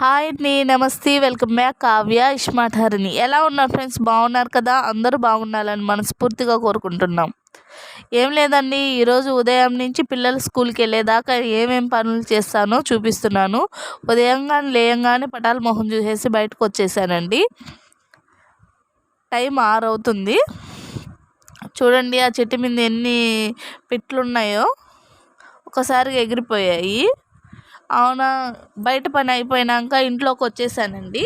Hi అండి నమస్తే welcome back. Kavya iSmart ఎలా ఉన్నారు ఫ్రెండ్స్? బాగున్నారు కదా? అందరూ బాగుండాలని మనస్ఫూర్తిగా కోరుకుంటున్నాం. ఏం లేదండి ఈరోజు ఉదయం నుంచి పిల్లలు స్కూల్కి వెళ్ళేదాకా ఏమేం పనులు చేస్తానో చూపిస్తున్నాను. ఉదయంగానే లేయంగానే పటాల మొహం చూసేసి బయటకు వచ్చేసానండి. టైం ఆరు అవుతుంది చూడండి ఆ చెట్టు మీద ఎన్ని పిట్లు ఉన్నాయో ఒకసారిగా ఎగిరిపోయాయి. అవునా? బయట పని అయిపోయినాక ఇంట్లోకి వచ్చేసానండి.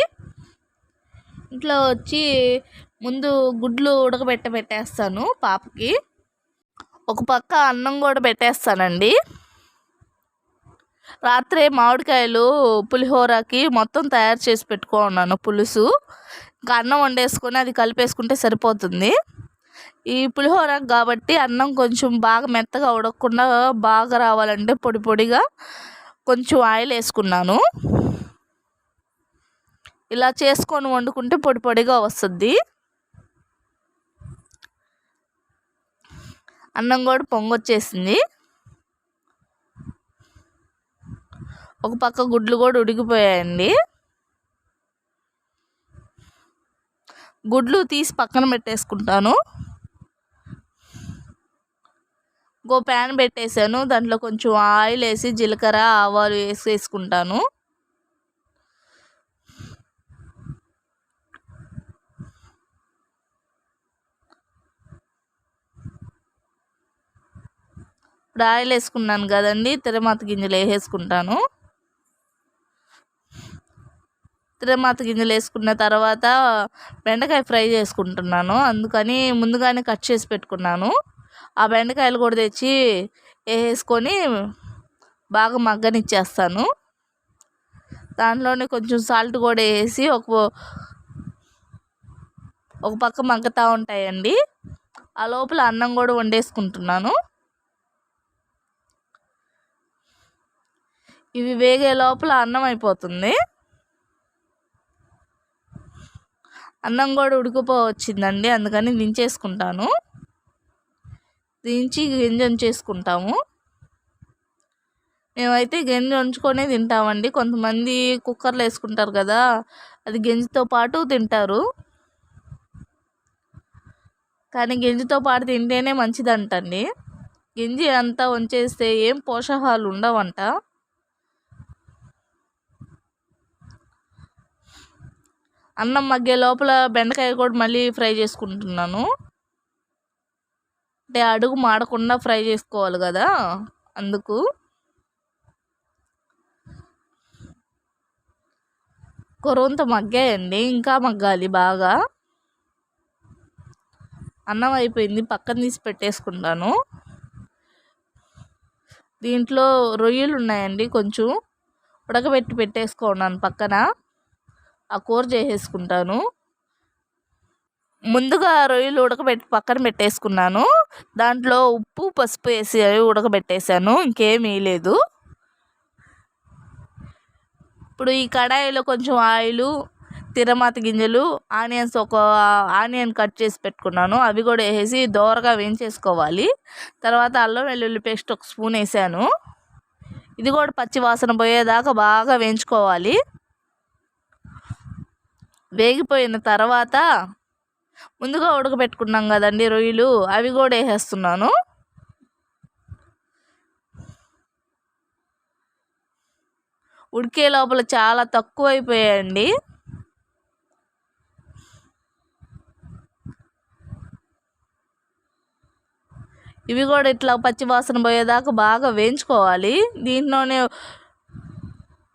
ఇంట్లో వచ్చి ముందు గుడ్లు ఉడకబెట్ట పెట్టేస్తాను పాపకి. ఒక పక్క అన్నం కూడా పెట్టేస్తానండి. రాత్రే మామిడికాయలు పులిహోరకి మొత్తం తయారు చేసి పెట్టుకో ఉన్నాను పులుసు. ఇంకా అన్నం వండేసుకొని అది కలిపేసుకుంటే సరిపోతుంది. ఈ పులిహోర కాబట్టి అన్నం కొంచెం బాగా మెత్తగా ఉడకకుండా బాగా రావాలంటే పొడి పొడిగా కొంచెం ఆయిల్ వేసుకున్నాను. ఇలా చేసుకొని వండుకుంటే పొడి పొడిగా వస్తుంది. అన్నం కూడా పొంగొచ్చేసింది. ఒక పక్క గుడ్లు కూడా ఉడికిపోయాయండి. గుడ్లు తీసి పక్కన పెట్టేసుకుంటాను. ఇంకో ప్యాన్ పెట్టేసాను దాంట్లో కొంచెం ఆయిల్ వేసి జీలకర్ర ఆవాలు వేసి వేసుకుంటాను. ఇప్పుడు ఆయిల్ వేసుకున్నాను కదండి. తిరమాత గింజలు వేసేసుకుంటాను. తిరమాత గింజలు వేసుకున్న తర్వాత బెండకాయ ఫ్రై చేసుకుంటున్నాను. అందుకని ముందుగానే కట్ చేసి పెట్టుకున్నాను. ఆ బెండకాయలు కూడా తెచ్చి వేసుకొని బాగా మగ్గనిచ్చేస్తాను. దాంట్లోనే కొంచెం సాల్ట్ కూడా వేసి ఒక ఒక పక్క మగ్గుతూ ఉంటాయండి. ఆ లోపల అన్నం కూడా వండేసుకుంటున్నాను. ఇవి వేగే లోపల అన్నం అయిపోతుంది. అన్నం కూడా ఉడికిపో వచ్చిందండి అందుకని దించేసుకుంటాను. దించి గింజ చేసుకుంటాము. మేమైతే గింజ ఉంచుకొనే తింటామండి. కొంతమంది కుక్కర్లో వేసుకుంటారు కదా అది గింజతో పాటు తింటారు. కానీ గింజతో పాటు తింటేనే మంచిదంటండి. గింజ అంతా వంచేస్తే ఏం పోషకాలు ఉండవంట. అన్నం మగ్గే లోపల బెండకాయ కూడా మళ్ళీ ఫ్రై చేసుకుంటున్నాను. అంటే అడుగు మాడకుండా ఫ్రై చేసుకోవాలి కదా అందుకు. కొరవంత మగ్గాయండి ఇంకా మగ్గాలి బాగా. అన్నం అయిపోయింది పక్కన తీసి పెట్టేసుకుంటాను. దీంట్లో రొయ్యలు ఉన్నాయండి కొంచెం. ఉడకబెట్టి పెట్టేసుకున్నాను పక్కన. ఆ కూర చేసేసుకుంటాను. ముందుగా రొయ్యలు ఉడకబెట్టి పక్కన పెట్టేసుకున్నాను. దాంట్లో ఉప్పు పసుపు వేసి ఉడకబెట్టేశాను. ఇంకేమీ వేయలేదు ఇప్పుడు ఈ కడాయిలో కొంచెం ఆయిల్ తిరమాత గింజలు ఆనియన్స్ ఒక ఆనియన్ కట్ చేసి పెట్టుకున్నాను. అవి కూడా వేసేసి దోరగా వేయించేసుకోవాలి. తర్వాత అల్లం వెల్లుల్లి పేస్ట్ ఒక స్పూన్ వేసాను. ఇది కూడా పచ్చి వాసన పోయేదాకా బాగా వేయించుకోవాలి. వేగిపోయిన తర్వాత ముందుగా ఉడకబెట్టుకున్నాం కదండి రొయ్యలు అవి కూడా వేసేస్తున్నాను. ఉడికే లోపల చాలా తక్కువ అయిపోయాయండి ఇవి కూడా ఇట్లా పచ్చి వాసన పోయేదాకా బాగా వేయించుకోవాలి. దీంట్లోనే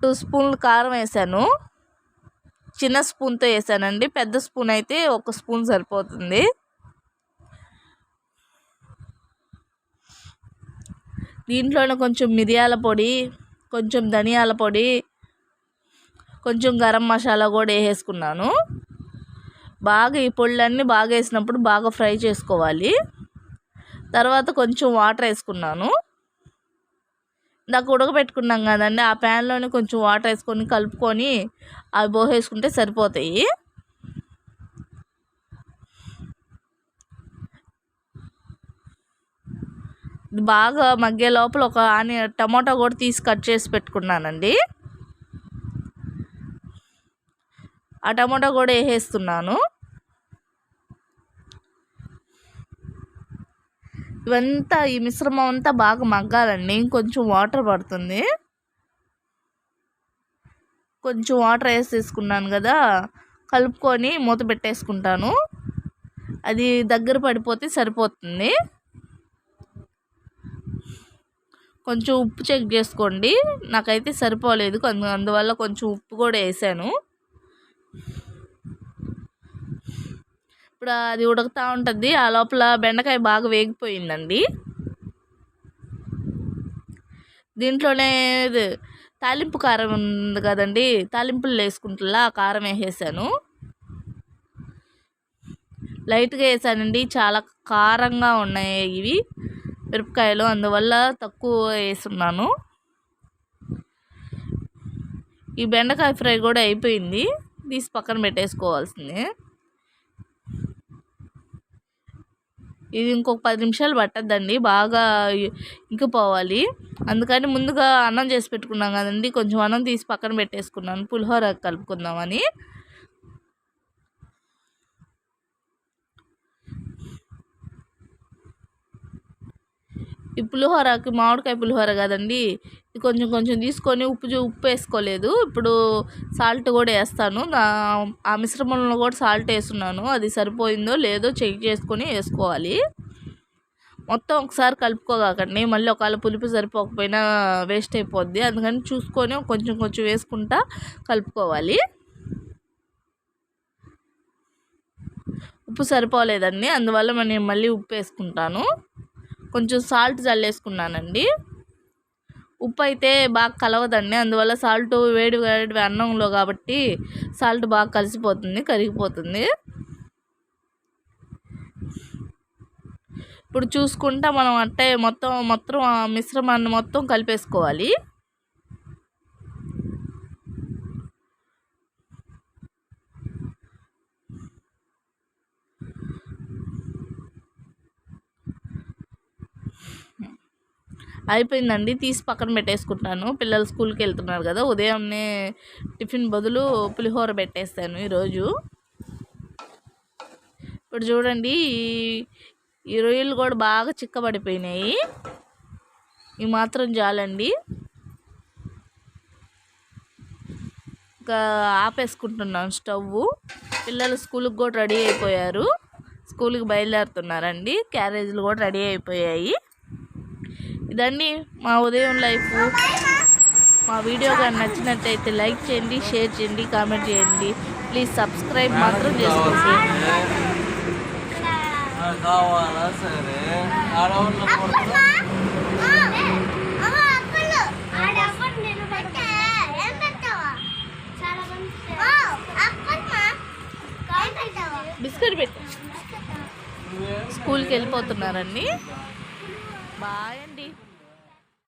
టూ స్పూన్లు కారం వేసాను. చిన్న స్పూన్తో వేసానండి. పెద్ద స్పూన్ అయితే ఒక స్పూన్ సరిపోతుంది. దీంట్లోనే కొంచెం మిరియాల పొడి కొంచెం ధనియాల పొడి కొంచెం గరం మసాలా కూడా వేసేసుకున్నాను. బాగా ఈ పొళ్ళన్నీ బాగా వేసినప్పుడు బాగా ఫ్రై చేసుకోవాలి. తర్వాత కొంచెం వాటర్ వేసుకున్నాను. ఇందాక ఉడకబెట్టుకున్నాం కదండి. ఆ ప్యాన్లోనే కొంచెం వాటర్ వేసుకొని కలుపుకొని అవి పోసేసుకుంటే సరిపోతాయి. బాగా మగ్గే లోపల ఒక ఆని టమాటా కూడా తీసి కట్ చేసి పెట్టుకున్నానండి. ఆ టమాటా కూడా వేసేస్తున్నాను. ఇవంతా ఈ మిశ్రమం అంతా బాగా మగ్గాలండి. ఇంకొంచెం వాటర్ పడుతుంది. కొంచెం వాటర్ వేసి తీసుకున్నాను కదా కలుపుకొని మూత పెట్టేసుకుంటాను. అది దగ్గర పడిపోతే సరిపోతుంది. కొంచెం ఉప్పు చెక్ చేసుకోండి. నాకైతే సరిపోలేదు. అందువల్ల కొంచెం ఉప్పు కూడా వేసాను. ఇప్పుడు అది ఉడుకుతూ ఉంటుంది. ఆ లోపల బెండకాయ బాగా వేగిపోయిందండి. దీంట్లోనే ఇది తాలింపు కారం ఉంది కదండి. తాలింపులు వేసుకుంటులా కారం వేసేసాను. లైట్గా వేసానండి. చాలా కారంగా ఉన్నాయి ఇవి మిరపకాయలు. అందువల్ల తక్కువ వేస్తున్నాను ఈ బెండకాయ ఫ్రై కూడా అయిపోయింది. తీసి పక్కన పెట్టేసుకోవాల్సింది. ఇది ఇంకొక పది నిమిషాలు పట్టద్దండి బాగా ఇంకిపోవాలి. అందుకని ముందుగా అన్నం చేసి పెట్టుకున్నాం కదండి కొంచెం అన్నం తీసి పక్కన పెట్టేసుకున్నాను పులిహోర కలుపుకుందామని. ఈ పులిహోరకి మామిడికాయ పులిహోర కదండి. ఇది కొంచెం కొంచెం తీసుకొని ఉప్పు ఉప్పు వేసుకోలేదు. ఇప్పుడు సాల్ట్ కూడా వేస్తాను. ఆ మిశ్రమంలో కూడా సాల్ట్ వేస్తున్నాను. అది సరిపోయిందో లేదో చెక్ చేసుకొని వేసుకోవాలి. మొత్తం ఒకసారి కలుపుకోగాకండి. మళ్ళీ ఒకవేళ పులుపు సరిపోకపోయినా వేస్ట్ అయిపోద్ది. అందుకని చూసుకొని కొంచెం కొంచెం వేసుకుంటా కలుపుకోవాలి. ఉప్పు సరిపోలేదండి. అందువల్ల నేను మళ్ళీ ఉప్పు వేసుకుంటాను. కొంచెం సాల్ట్ చల్లేసుకున్నానండి. ఉప్పు అయితే బాగా కలవదండి. అందువల్ల సాల్ట్ వేడి వేడి అన్నంలో కాబట్టి సాల్ట్ బాగా కలిసిపోతుంది కరిగిపోతుంది. ఇప్పుడు చూసుకుంటా మనం అంటే మొత్తం మొత్తం ఆ మిశ్రమాన్ని మొత్తం కలిపేసుకోవాలి. అయిపోయిందండి. తీసి పక్కన పెట్టేసుకుంటాను. పిల్లలు స్కూల్కి వెళ్తున్నారు కదా ఉదయాన్నే టిఫిన్ బదులు పులిహోర పెట్టేస్తాను ఈరోజు. ఇప్పుడు చూడండి ఈ రొయ్యలు కూడా బాగా చిక్కబడిపోయినాయి. ఇవి మాత్రం చాలండి. ఇంకా ఆపేసుకుంటున్నాను స్టవ్ పిల్లలు స్కూల్కి కూడా రెడీ అయిపోయారు. స్కూల్కి బయలుదేరుతున్నారండి. క్యారేజీలు కూడా రెడీ అయిపోయాయి. ఇదండి మా ఉదయం లైఫ్. మా వీడియో కానీ నచ్చినట్టయితే లైక్ చేయండి షేర్ చేయండి కామెంట్ చేయండి. ప్లీజ్ సబ్స్క్రైబ్ మాత్రం చేసుకోండి. కావాలా సరే బిస్కెట్ పెట్టు. స్కూల్కి వెళ్ళిపోతున్నారండి. బాయ్ అండి.